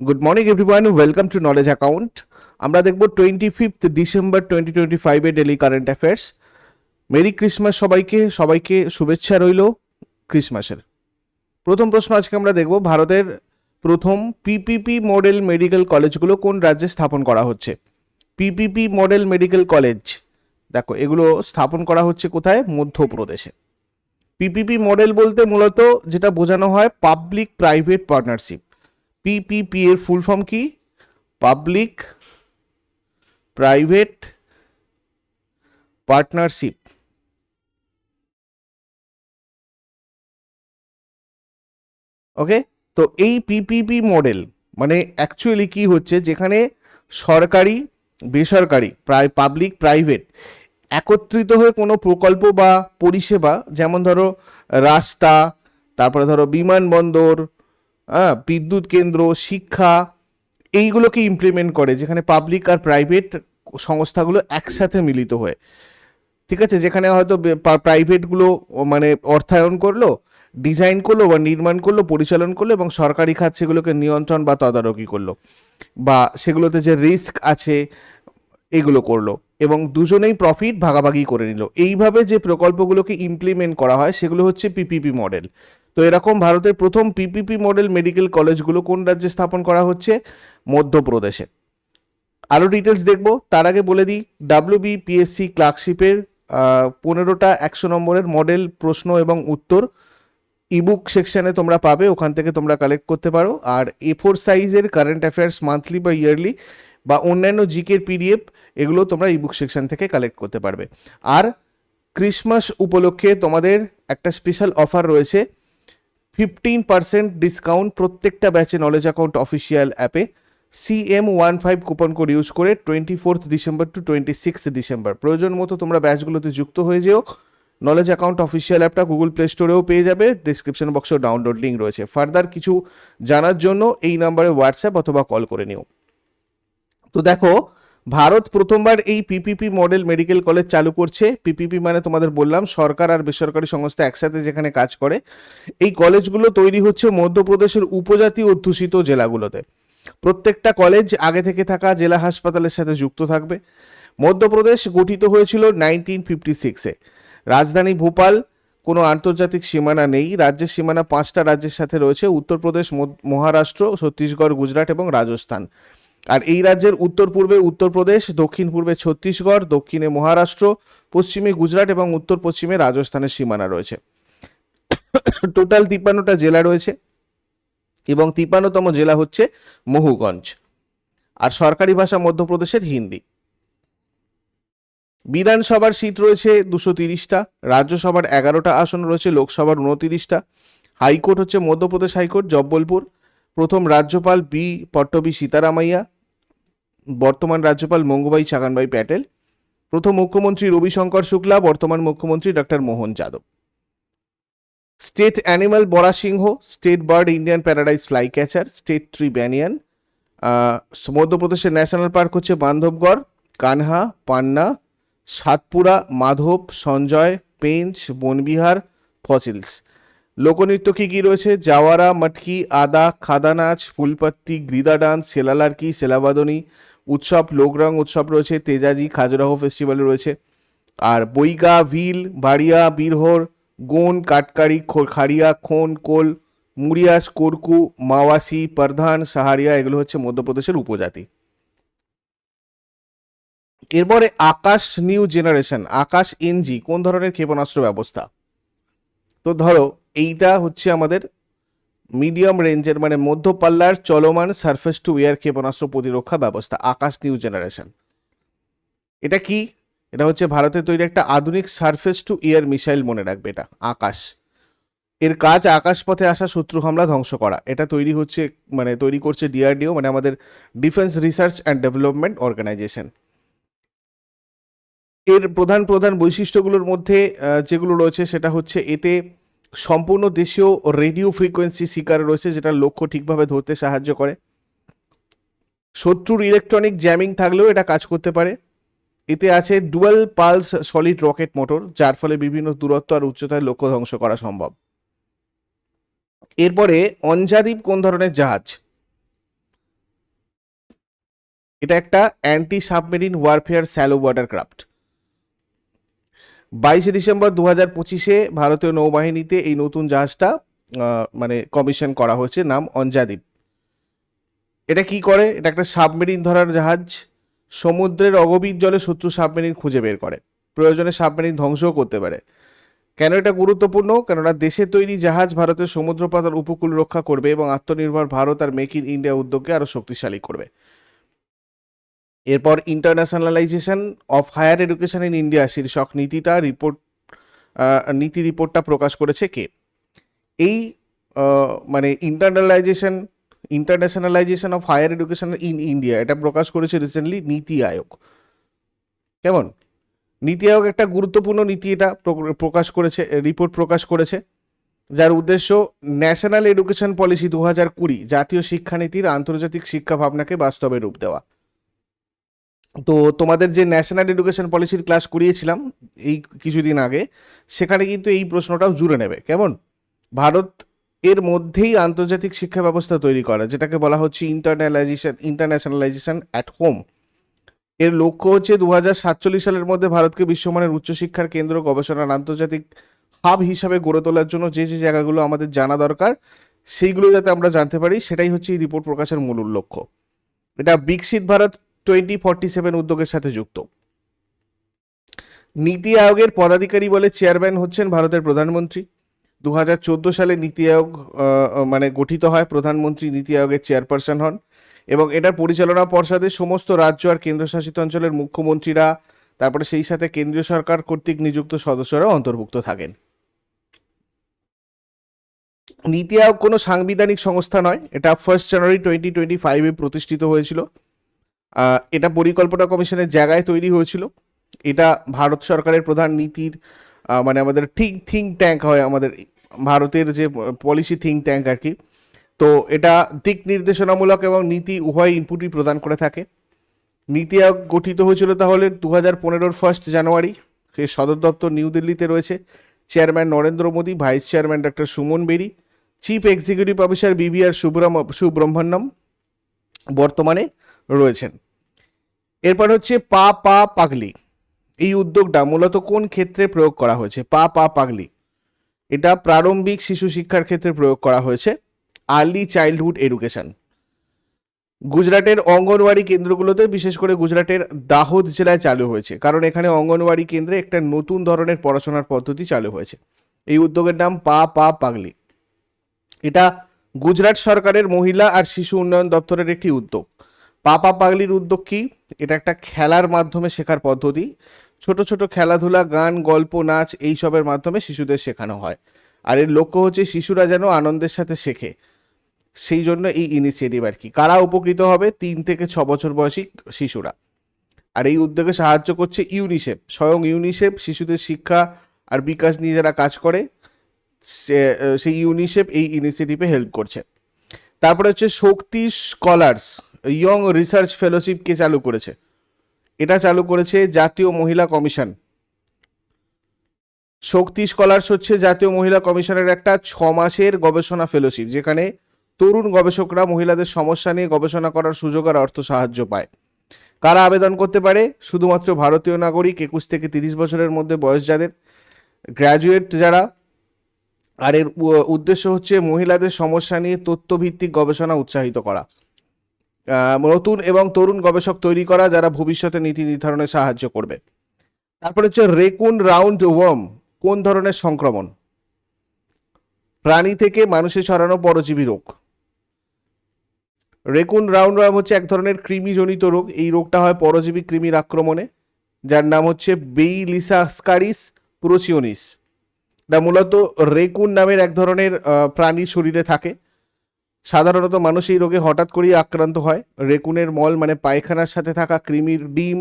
Good morning everyone welcome to knowledge account আমরা দেখব twenty fifth December twenty twenty ফাইভে daily current affairs merry Christmas সবাইকে সবাইকে শুভেচ্ছা রইল ক্রিসমাসের প্রথম প্রশ্ন আজকে আমরা দেখব ভারতের প্রথম পিপিপি মডেল মেডিকেল কলেজগুলো কোন রাজ্যে স্থাপন করা হচ্ছে? পিপিপি মডেল মেডিকেল কলেজ দেখো এগুলো স্থাপন করা হচ্ছে কোথায়? মধ্যপ্রদেশে। পিপিপি মডেল বলতে মূলত যেটা বোঝানো হয় পাবলিক প্রাইভেট পার্টনারশিপ পিপিপি এর ফুল ফর্ম কি? পাবলিক প্রাইভেট পার্টনারশিপ ওকে তো এই পিপিপি মডেল মানে অ্যাকচুয়ালি কি হচ্ছে? যেখানে সরকারি, বেসরকারি প্রায় পাবলিক প্রাইভেট একত্রিত হয়ে কোনো প্রকল্প বা পরিষেবা, যেমন ধরো রাস্তা, তারপরে ধরো বিমানবন্দর বিদ্যুৎ কেন্দ্র, শিক্ষা, এইগুলোকে ইমপ্লিমেন্ট করে, যেখানে পাবলিক আর প্রাইভেট সংস্থাগুলো একসাথে মিলিত হয়ে। ঠিক আছে? যেখানে হয়তো প্রাইভেটগুলো মানে অর্থায়ন করল ডিজাইন করল বা নির্মাণ করল, পরিচালন করল এবং সরকারি খাত সেগুলোকে নিয়ন্ত্রণ বা তদারকি করল বা সেগুলোতে যে রিস্ক আছে, এগুলো করল এবং দুজনেই প্রফিট ভাগাভাগি করে নিল। এইভাবে যে প্রকল্পগুলোকে ইমপ্লিমেন্ট করা হয়, সেগুলো হচ্ছে পিপিপি মডেল তো এরকম ভারতের প্রথম পিপিপি মডেল মেডিকেল কলেজগুলো কোন রাজ্যে স্থাপন করা হচ্ছে? মধ্যপ্রদেশে। আরও ডিটেলস দেখব। তার আগে বলে দিই ডাব্লিউ বিপিএসসি ক্লার্কশিপের পনেরোটা একশো নম্বরের মডেল প্রশ্ন এবং উত্তর ইবুক সেকশানে তোমরা পাবে। ওখান থেকে তোমরা কালেক্ট করতে পারো। আর এ ফোর সাইজের কারেন্ট অ্যাফেয়ার্স মান্থলি বা ইয়ারলি বা অন্যান্য জিকের পিডিএফ এগুলো তোমরা ইবুক সেকশন থেকে কালেক্ট করতে পারবে। আর ক্রিসমাস উপলক্ষে তোমাদের একটা স্পেশাল অফার রয়েছে। ফিফটিন পার্সেন্ট ডিসকাউন্ট প্রত্যেকটা ব্যাচে নলেজ অ্যাকাউন্ট অফিসিয়াল অ্যাপে CM one five coupon code use করে twenty fourth December to twenty six December প্রয়োজন মতো তোমরা ব্যাচগুলোতে যুক্ত হয়ে যেও। নলেজ অ্যাকাউন্ট অফিসিয়াল অ্যাপটা গুগল প্লে স্টোরেও পেয়ে যাবে। ডিসক্রিপশন বক্সেও ডাউনলোড লিঙ্ক রয়েছে। ফার্দার কিছু জানার জন্য এই নাম্বারে হোয়াটসঅ্যাপ অথবা কল করে নিও। তো দেখো ভারত প্রথমবার এই পিপিপি মডেল মেডিকেল কলেজ চালু করছে। পিপিপি মানে তোমাদের বললাম, সরকার আর বেসরকারি সংস্থা একসাথে যেখানে কাজ করে। এই কলেজগুলো তৈরি হচ্ছে মধ্যপ্রদেশের উপজাতি অধ্যুষিত জেলাগুলোতে। প্রত্যেকটা কলেজ আগে থেকে থাকা জেলা হাসপাতালের সাথে যুক্ত থাকবে। মধ্যপ্রদেশ গঠিত হয়েছিল নাইনটিন ফিফটি সিক্সে রাজধানী ভোপাল, কোনো আন্তর্জাতিক সীমানা নেই। রাজ্যের সীমানা পাঁচটা রাজ্যের সাথে রয়েছে। উত্তরপ্রদেশ মহারাষ্ট্র, ছত্তিশগড়, গুজরাট এবং রাজস্থান। আর এই রাজ্যের উত্তর পূর্বে উত্তরপ্রদেশ দক্ষিণ পূর্বে ছত্তিশগড়, দক্ষিণে মহারাষ্ট্র, পশ্চিমে গুজরাট এবং উত্তর পশ্চিমে রাজস্থানের সীমানা রয়েছে। টোটাল তিপ্পান্নটা জেলা রয়েছে এবং তিপ্পান্নতম জেলা হচ্ছে মহুগঞ্জ। আর সরকারি ভাষা মধ্যপ্রদেশের হিন্দি। বিধানসভার সিট রয়েছে দুশো তিরিশটা, রাজ্যসভার এগারোটা আসন রয়েছে, লোকসভার উনতিরিশটা, হাইকোর্ট হচ্ছে মধ্যপ্রদেশ হাইকোর্ট, জব্বলপুর প্রথম রাজ্যপাল বি পট্টবি সীতারামাইয়া, বর্তমান রাজ্যপাল মঙ্গুবাই চাগানবাই প্যাটেল, প্রথম মুখ্যমন্ত্রী রবিশঙ্কর শুক্লা, বর্তমান মুখ্যমন্ত্রী doctor Mohan Yadav. State animal Bora সিংহ, state bird Indian paradise fly catcher state tree banyan মধ্যপ্রদেশের ন্যাশনাল পার্ক হচ্ছে বান্ধবগড়, কানহা, পান্না, সাতপুরা, মাধব, সঞ্জয়, পেঞ্চ, বনবিহার, ফসিলস। লোকনৃত্য কী কী রয়েছে? জাওয়ারা, মটকি, আদা খাদা নাচ ফুলপাত্তি, গ্রিদা ডান্স সেলালার্কি সেলাবাদনী উৎসব, লোকরং উৎসব রয়েছে, তেজাজি, খাজুরাহো ফেস্টিভ্যাল রয়েছে। আর বইগা ভিল, বাড়িয়া, বীরহর, গোন কাটকারি খাড়িয়া, খোন, কোল মুরিয়াস কোরকু, মাওয়াসি, প্রধান, সাহারিয়া, এগুলো হচ্ছে মধ্যপ্রদেশের উপজাতি। এরপরে Akash new generation, Akash NG, কোন ধরনের ক্ষেপণাস্ত্র ব্যবস্থা? তো ধরো এইটা হচ্ছে আমাদের মিডিয়াম রেঞ্জের মানে মধ্য পাল্লার চলমান সারফেস টু এয়ার ক্ষেপণাস্ত্র প্রতিরক্ষা ব্যবস্থা, আকাশ নিউ জেনারেশন এটা কি? এটা হচ্ছে ভারতের তৈরি একটা আধুনিক সারফেস টু এয়ার মিসাইল মনে রাখবে এটা, আকাশ। এর কাজ আকাশপথে আসা শত্রু হামলা ধ্বংস করা। এটা তৈরি হচ্ছে মানে তৈরি করছে ডিআরডিও মানে আমাদের defence research and development organisation এর প্রধান প্রধান বৈশিষ্ট্যগুলোর মধ্যে যেগুলো রয়েছে সেটা হচ্ছে এতে সম্পূর্ণ দেশীয় রেডিও ফ্রিকোয়েন্সি শিকার রয়েছে যেটা লক্ষ্য ঠিকভাবে ধরতে সাহায্য করে। শত্রুর ইলেকট্রনিক জ্যামিং থাকলেও এটা কাজ করতে পারে। এতে আছে dual pulse solid rocket motor যার ফলে বিভিন্ন দূরত্ব আর উচ্চতায় লক্ষ্য ধ্বংস করা সম্ভব। এরপরে অঞ্জাদ্বীপ কোন ধরনের জাহাজ? এটা একটা anti submarine warfare shallow water craft বাইশে ডিসেম্বর দু হাজার পঁচিশে ভারতীয় নৌবাহিনীতে এই নতুন জাহাজটা মানে কমিশন করা হয়েছে, নাম অঞ্জাদ্বীপ এটা কি করে? এটা একটা সাবমেরিন ধরার জাহাজ। সমুদ্রের অগভীর জলে শত্রু সাবমেরিন খুঁজে বের করে। প্রয়োজনে সাবমেরিন ধ্বংসও করতে পারে। কেন এটা গুরুত্বপূর্ণ? কেননা দেশে তৈরি জাহাজ ভারতের সমুদ্রপথের উপকূল রক্ষা করবে এবং আত্মনির্ভর ভারত আর মেক ইন ইন্ডিয়া উদ্যোগকে আরও শক্তিশালী করবে। এরপর internationalisation of higher education in India শীর্ষক নীতিটা রিপোর্ট নীতি রিপোর্টটা প্রকাশ করেছে কে? এই মানে internalisation internationalisation of higher education in India এটা প্রকাশ করেছে রিসেন্টলি নীতি আয়োগ। কেমন? নীতি আয়োগ একটা গুরুত্বপূর্ণ নীতি এটা প্র- প্রকাশ করেছে রিপোর্ট প্রকাশ করেছে, যার উদ্দেশ্য ন্যাশনাল এডুকেশন পলিসি দু হাজার কুড়ি, জাতীয় শিক্ষানীতির আন্তর্জাতিক শিক্ষা ভাবনাকে বাস্তবে রূপ দেওয়া। তো তোমাদের যে ন্যাশনাল এডুকেশন পলিসির ক্লাস করিয়েছিলাম এই কিছুদিন আগে, সেখানে কিন্তু এই প্রশ্নটাও জুড়ে নেবে। কেমন? ভারত এর মধ্যেই আন্তর্জাতিক শিক্ষা ব্যবস্থা তৈরি করা, যেটাকে বলা হচ্ছে ইন্টারনালাইজেশন ইন্টারন্যাশনালাইজেশন অ্যাট হোম এর লক্ষ্য হচ্ছে দু সাতচল্লিশ সালের মধ্যে ভারতকে বিশ্বমানের উচ্চশিক্ষার কেন্দ্র গবেষণার আন্তর্জাতিক হাব হিসাবে গড়ে তোলার জন্য যে যে জায়গাগুলো আমাদের জানা দরকার, সেইগুলো যাতে আমরা জানতে পারি, সেটাই হচ্ছে এই রিপোর্ট প্রকাশের মূল লক্ষ্য এটা বিকশিত ভারত টোয়েন্টি ফর্টি সেভেন উদ্যোগের সাথে যুক্ত। নীতি আয়োগের পদাধিকারী বলে চেয়ারম্যান হচ্ছেন ভারতের প্রধানমন্ত্রী। দু হাজার চোদ্দ সালে নীতি আয়োগ মানে গঠিত হয়, প্রধানমন্ত্রী নীতি আয়োগের চেয়ারপারসন হন এবং এটার পরিচালনা পর্ষদে সমস্ত রাজ্য আর কেন্দ্রশাসিত অঞ্চলের মুখ্যমন্ত্রীরা, তারপরে সেই সাথে কেন্দ্রীয় সরকার কর্তৃক নিযুক্ত সদস্যরা অন্তর্ভুক্ত থাকেন। নীতি আয়োগ কোনো সাংবিধানিক সংস্থা নয়, এটা ফার্স্ট জানুয়ারি টোয়েন্টি টোয়েন্টি ফাইভে প্রতিষ্ঠিত হয়েছিল। এটা পরিকল্পনা কমিশনের জায়গায় তৈরি হয়েছিল। এটা ভারত সরকারের প্রধান নীতির মানে আমাদের ঠিক থিঙ্ক ট্যাঙ্ক হয় আমাদের, ভারতের যে পলিসি থিঙ্ক ট্যাঙ্ক আর কি। তো এটা দিক নির্দেশনামূলক এবং নীতি উভয় ইনপুটই প্রদান করে থাকে। নীতি আয়োগ গঠিত হয়েছিল তাহলে দু হাজার পনেরোর ফার্স্ট জানুয়ারি। সে সদর দপ্তর নিউ দিল্লিতে রয়েছে। Chairman Narendra Modi, vice chairman doctor Suman Beri, chief executive officer BBR Subram, Subrahmanyam. বর্তমানে রয়েছেন। এরপর হচ্ছে পা পা, পাগলি। এই উদ্যোগটা মূলত কোন ক্ষেত্রে প্রয়োগ করা হয়েছে? পা পা, পাগলি। এটা প্রারম্ভিক শিশু শিক্ষার ক্ষেত্রে প্রয়োগ করা হয়েছে। Early childhood education. গুজরাটের অঙ্গনওয়াড়ি কেন্দ্রগুলোতে, বিশেষ করে গুজরাটের দাহোদ জেলায় চালু হয়েছে। কারণ এখানে অঙ্গনওয়াড়ি কেন্দ্রে একটা নতুন ধরনের পড়াশোনার পদ্ধতি চালু হয়েছে। এই উদ্যোগের নাম পা পা, পাগলি। এটা গুজরাট সরকারের মহিলা আর শিশু উন্নয়ন দপ্তরের একটি উদ্যোগ। পাপা পাগলির উদ্যোগ কি? এটা একটা খেলার মাধ্যমে শেখার পদ্ধতি। ছোট ছোট খেলাধুলা, গান, গল্প, নাচ এইসবের মাধ্যমে শিশুদের শেখানো হয়। আর এর লক্ষ্য হচ্ছে শিশুরা যেন আনন্দের সাথে শেখে। সেই জন্য এই ইনিশিয়েটিভ আর কি। কারা উপকৃত হবে? তিন থেকে ছ বছর বয়সী শিশুরা। আর এই উদ্যোগে সাহায্য করছে ইউনিসেফ স্বয়ং ইউনিসেফ শিশুদের শিক্ষা আর বিকাশ নিয়ে যারা কাজ করে সেই ইউনিসেফ এই ইনিশিয়েটিভে হেল্প করছে। তারপরে হচ্ছে Shakti scholars young research fellowship কে চালু করেছে? এটা চালু করেছে জাতীয় মহিলা কমিশন। শক্তি স্কলার্স হচ্ছে জাতীয় মহিলা কমিশনের একটা ছ মাসের গবেষণা ফেলোশিপ, যেখানে তরুণ গবেষকরা মহিলাদের সমস্যা নিয়ে গবেষণা করার সুযোগ আর অর্থ সাহায্য পায়। কারা আবেদন করতে পারে? শুধুমাত্র ভারতীয় নাগরিক, একুশ থেকে তিরিশ বছরের মধ্যে বয়স যাদের গ্র্যাজুয়েট যারা। আর এর উদ্দেশ্য হচ্ছে মহিলাদের সমস্যা নিয়ে তথ্যভিত্তিক গবেষণা উৎসাহিত করা। নতুন এবং তরুণ গবেষক তৈরি করা, যারা ভবিষ্যতে নীতি নির্ধারণে সাহায্য করবে। তারপরে হচ্ছে রেকুন রাউন্ড ওয়ার্ম, কোন ধরনের সংক্রমণ? প্রাণী থেকে মানুষে ছড়ানো পরজীবী রোগ। রেকুন রাউন্ড ওয়ার্ম হচ্ছে এক ধরনের কৃমিজনিত রোগ। এই রোগটা হয় পরজীবী কৃমির আক্রমণে, যার নাম হচ্ছে বেইলিসাস্কারিস প্রোচিওনিস। এটা মূলত রেকুন নামের এক ধরনের প্রাণীর শরীরে থাকে। সাধারণত মানুষ এই রোগে হঠাৎ করেই আক্রান্ত হয়। রেকুনের মল মানে পায়খানার সাথে থাকা কৃমির ডিম,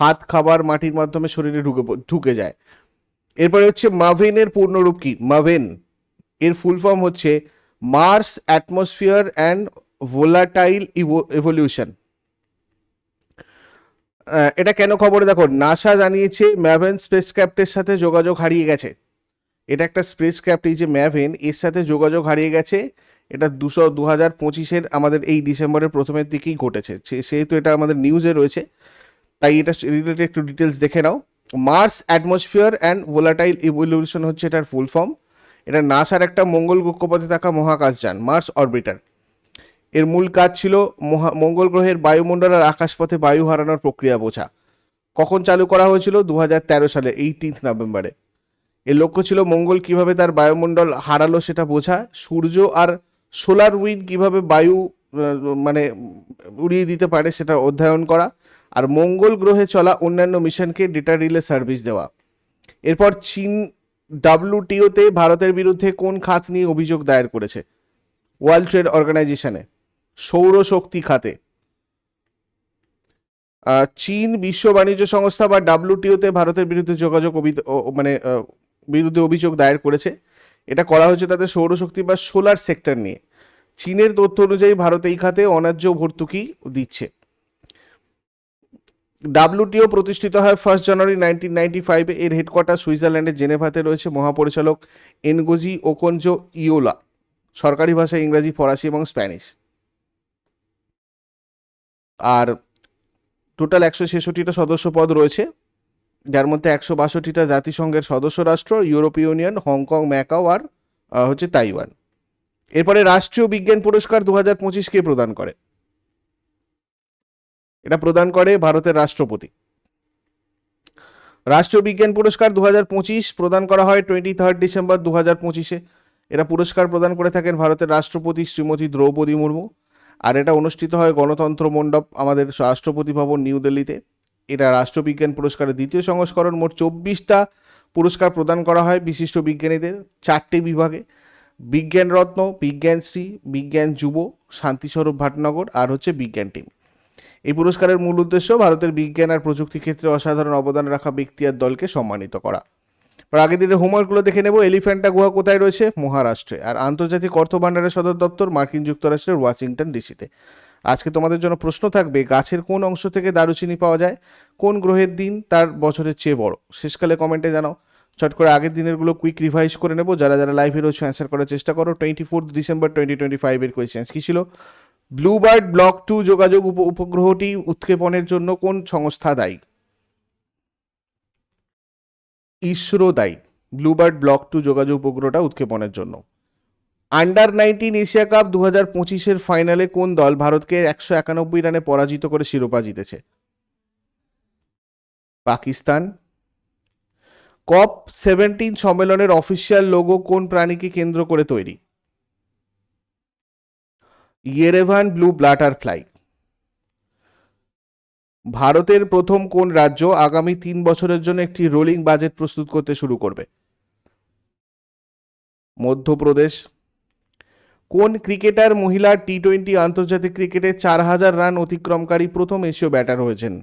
হাত, খাবার, মাটির মাধ্যমে শরীরে ঢুকে ঢুকে যায়। এরপরে হচ্ছে মাভেনের পূর্ণরূপ কি? মাভেন। এর ফুল ফর্ম হচ্ছে Mars atmosphere and volatile evolution এটা কেন খবরে? দেখো নাসা জানিয়েছে ম্যাভেন স্পেস স্পেসক্রাফটের সাথে যোগাযোগ হারিয়ে গেছে। এটা একটা স্পেস স্পেসক্রাফট এই যে ম্যাভেন এর সাথে যোগাযোগ হারিয়ে গেছে এটা দুশো দু হাজার পঁচিশের আমাদের এই ডিসেম্বরের প্রথমের দিকেই ঘটেছে। সেহেতু এটা আমাদের নিউজে রয়েছে, তাই এটা রিলেটেড একটু ডিটেলস দেখে নাও। Mars atmosphere and volatile evolution হচ্ছে এটার ফুল ফর্ম এটা নাসার একটা মঙ্গল কক্ষপথে থাকা মহাকাশযান মার্স অরবিটার এর মূল কাজ ছিল মহা, মঙ্গল গ্রহের বায়ুমণ্ডল আর আকাশপথে বায়ু হারানোর প্রক্রিয়া বোঝা। কখন চালু করা হয়েছিল? দু হাজার তেরো সালে এইটিন্থ নভেম্বরে এর লক্ষ্য ছিল মঙ্গল কীভাবে তার বায়ুমণ্ডল হারালো সেটা বোঝা। সূর্য আর সোলার উইন্ড কীভাবে বায়ু মানে উড়িয়ে দিতে পারে সেটা অধ্যয়ন করা আর মঙ্গল গ্রহে চলা অন্যান্য মিশনকে ডেটা রিলে সার্ভিস দেওয়া। এরপর চীন ডাব্লিউটিওতে ভারতের বিরুদ্ধে কোন খাত নিয়ে অভিযোগ দায়ের করেছে? ওয়ার্ল্ড ট্রেড অর্গানাইজেশনে সৌরশক্তি খাতে। চীন বিশ্ব বাণিজ্য সংস্থা বা ডাব্লিউটিওতে ভারতের বিরুদ্ধে যোগাযোগ মানে বিরুদ্ধে অভিযোগ দায়ের করেছে। এটা করা হয়েছে তাদের সৌরশক্তি বা সোলার সেক্টর নিয়ে। চীনের তথ্য অনুযায়ী ভারত এই খাতে অন্যায্য ভর্তুকি দিচ্ছে। ডাব্লিউটিও প্রতিষ্ঠিত হয় ফার্স্ট জানুয়ারি নাইনটিন নাইনটি ফাইভে এর হেডকোয়ার্টার সুইজারল্যান্ডের জেনেভাতে রয়েছে মহাপরিচালক এনগোজি ওকনজো ইওলা সরকারি ভাষা ইংরাজি, ফরাসি এবং স্প্যানিশ। আর টোটাল একশো ছেষট্টিটা সদস্য পদ রয়েছে, যার মধ্যে একশো বাষট্টিটা জাতিসংঘের সদস্য রাষ্ট্র, ইউরোপীয় ইউনিয়ন, হংকং, ম্যাকাও আর হচ্ছে তাইওয়ান। এরপরে রাষ্ট্রীয় বিজ্ঞান পুরস্কার দু হাজার পঁচিশকে প্রদান করে। এটা প্রদান করে ভারতের রাষ্ট্রপতি। রাষ্ট্রীয় বিজ্ঞান পুরস্কার দু পঁচিশ প্রদান করা হয় টোয়েন্টি থার্ড ডিসেম্বর দু হাজার পঁচিশে। এরা পুরস্কার প্রদান করে থাকেন ভারতের রাষ্ট্রপতি শ্রীমতী দ্রৌপদী মুর্মু। আর এটা অনুষ্ঠিত হয় গণতন্ত্র মণ্ডপ, আমাদের রাষ্ট্রপতি ভবন নিউ দিল্লিতে। এটা রাষ্ট্রবিজ্ঞান পুরস্কারের দ্বিতীয় সংস্করণ। মোট চব্বিশটা পুরস্কার প্রদান করা হয় বিশিষ্ট বিজ্ঞানীদের, চারটি বিভাগে। বিজ্ঞান রত্ন বিজ্ঞানশ্রী বিজ্ঞান যুব, শান্তিস্বরূপ ভাটনগর আর হচ্ছে বিজ্ঞান টিম। এই পুরস্কারের মূল উদ্দেশ্য ভারতের বিজ্ঞান আর প্রযুক্তি ক্ষেত্রে অসাধারণ অবদান রাখা ব্যক্তি আর দলকে সম্মানিত করা। আগের দিনের হোমওয়ার্কগুলো দেখে নেব। এলিফ্যান্টা গুহা কোথায় রয়েছে? মহারাষ্ট্রে। আর আন্তর্জাতিক অর্থ ভাণ্ডারের সদর দপ্তর মার্কিন যুক্তরাষ্ট্রের ওয়াশিংটন ডিসিতে। আজকে তোমাদের জন্য প্রশ্ন থাকবে, গাছের কোন অংশ থেকে দারুচিনি পাওয়া যায়? কোন গ্রহের দিন তার বছরের চেয়ে বড়? শেষকালে কমেন্টে জানাও। চট করে আগের দিনেরগুলো কুইক রিভাইজ করে নেব। যারা যারা লাইভে রয়েছে অ্যান্সার করার চেষ্টা করো। Twenty fourth December twenty twenty ফাইভের কোয়েশ্চেন্স কী ছিল? ব্লুবার্ড ব্লক টু যোগাযোগ উপ- উপগ্রহটি উৎক্ষেপণের জন্য কোন সংস্থা দায়ী? ইসরো দায়ী। ব্লুবার্ড ব্লক টু যোগাযোগ উপগ্রহটা উৎক্ষেপণের জন্য। আন্ডার নাইনটিন এশিয়া কাপ দু হাজার পঁচিশের ফাইনালে কোন দল ভারতকে একশো একানব্বই রানে পরাজিত করে শিরোপা জিতেছে? পাকিস্তান কপ সেভেন্টিন সম্মেলনের অফিসিয়াল লোগো কোন প্রাণীকে কেন্দ্র করে তৈরি? ইয়েরেভান ব্লু ব্লাটার ফ্লাই ভারতের প্রথম কোন রাজ্য আগামী তিন বছরের জন্য একটি রোলিং বাজেট প্রস্তুত করতে শুরু করবে? মধ্যপ্রদেশ। কোন ক্রিকেটার মহিলা টি টোয়েন্টি আন্তর্জাতিক ক্রিকেটে চার হাজার রান অতিক্রমকারী প্রথম এশীয় ব্যাটার হয়েছেন?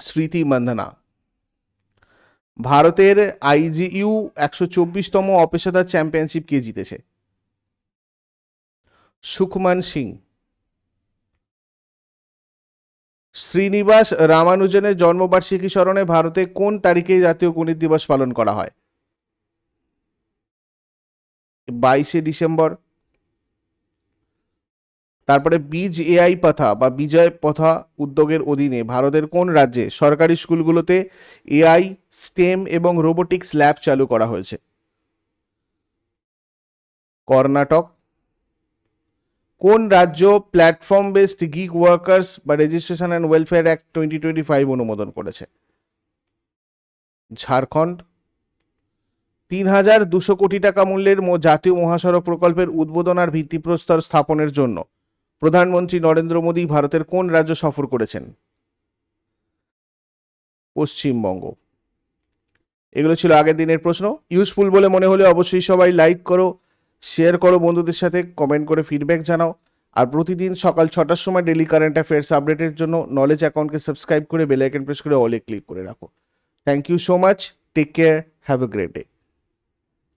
স্মৃতি মান্ধানা ভারতের আইজিইউ একশো চব্বিশতম অপেশাদার চ্যাম্পিয়নশিপ কে জিতেছে? সুখমান সিং। শ্রীনিবাস রামানুজনের জন্মবার্ষিকী স্মরণে ভারতে কোন তারিখে জাতীয় গণিত দিবস পালন করা হয়? বাইশে ডিসেম্বর তারপরে বীজ এআই পথা বা বিজয় পথা উদ্যোগের অধীনে ভারতের কোন রাজ্যে সরকারি স্কুলগুলোতে এআই, স্টেম এবং রোবোটিক্স ল্যাব চালু করা হয়েছে? কর্ণাটক। কোন রাজ্য প্ল্যাটফর্ম বেসড গিগ ওয়ার্কার্স বা registration and welfare act twenty twenty five অনুমোদন করেছে? ঝাড়খণ্ড। তিন হাজার দুশো কোটি টাকা মূল্যের জাতীয় মহাসড়ক প্রকল্পের উদ্বোধন আর ভিত্তিপ্রস্তর স্থাপনের জন্য প্রধানমন্ত্রী নরেন্দ্র মোদী ভারতের কোন রাজ্য সফর করেছেন? পশ্চিমবঙ্গ। এগুলো ছিল আগের দিনের প্রশ্ন। ইউজফুল বলে মনে হলে অবশ্যই সবাই লাইক করো শেয়ার করো বন্ধুদের সাথে কমেন্ট করে ফিডব্যাক জানাও। আর প্রতিদিন সকাল ছটার সময় ডেলি কারেন্ট অ্যাফেয়ার্স আপডেটের জন্য নলেজ অ্যাকাউন্টকে সাবস্ক্রাইব করে বেল আইকন প্রেস করে অলে ক্লিক করে রাখো। Thank you so much take care have a great day